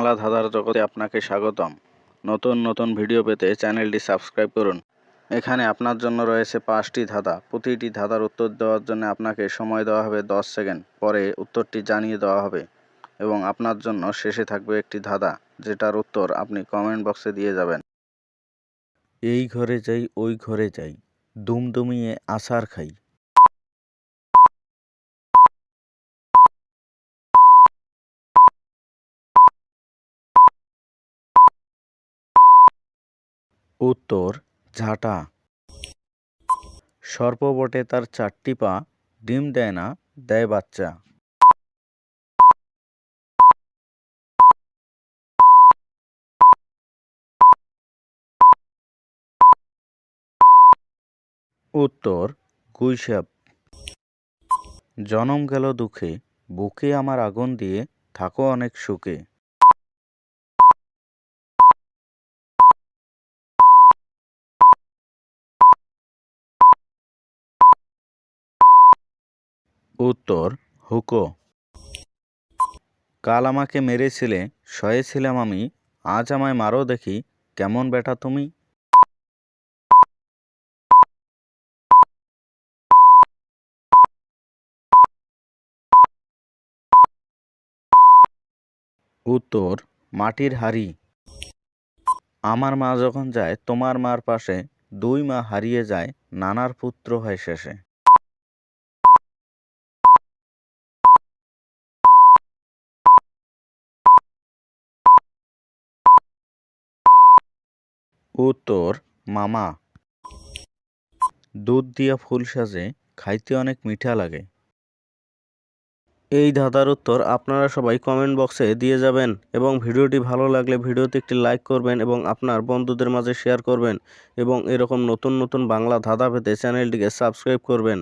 বাংলা ধাঁধার জগতে আপনাকে স্বাগতম। নতুন নতুন ভিডিও পেতে চ্যানেলটি সাবস্ক্রাইব করুন। এখানে আপনার জন্য রয়েছে পাঁচটি ধাঁধা। প্রতিটি ধাঁধার উত্তর দেওয়ার জন্য আপনাকে সময় দেওয়া হবে দশ সেকেন্ড। পরে উত্তরটি জানিয়ে দেওয়া হবে এবং আপনার জন্য শেষে থাকবে একটি ধাঁধা, যেটার উত্তর আপনি কমেন্ট বক্সে দিয়ে যাবেন। এই ঘরে যাই, ওই ঘরে যাই। দুমদুমিয়ে আসার খাই। উত্তর, ঝাঁটা। সর্প বটে তার চারটি পা, ডিম দেয় না, দেয় বাচ্চা। উত্তর গুইসাপ জনম গেল দুঃখে, বুকে আমার আগুন দিয়ে, থাকো অনেক সুখে। উত্তর, হুকো। কাল আমাকে মেরেছিলে শয়েছিলাম আমি, আজ আমায় মারো দেখি, কেমন বেটা তুমি? উত্তর, মাটির হাড়ি। আমার মা যখন যায়, তোমার মার পাশে দুই মা হারিয়ে যায়, নানার পুত্র হয় শেষে। উত্তর, মামা। দুধ দিয়া ফুল সাজে খাইতে অনেক মিঠা লাগে। এই ধাঁধার উত্তর আপনারা সবাই কমেন্ট বক্সে দিয়ে যাবেন এবং ভিডিওটি ভালো লাগলে ভিডিওতে একটি লাইক করবেন এবং আপনার বন্ধুদের মাঝে শেয়ার করবেন এবং এরকম নতুন নতুন বাংলা ধাঁধা পেতে চ্যানেলটিকে সাবস্ক্রাইব করবেন।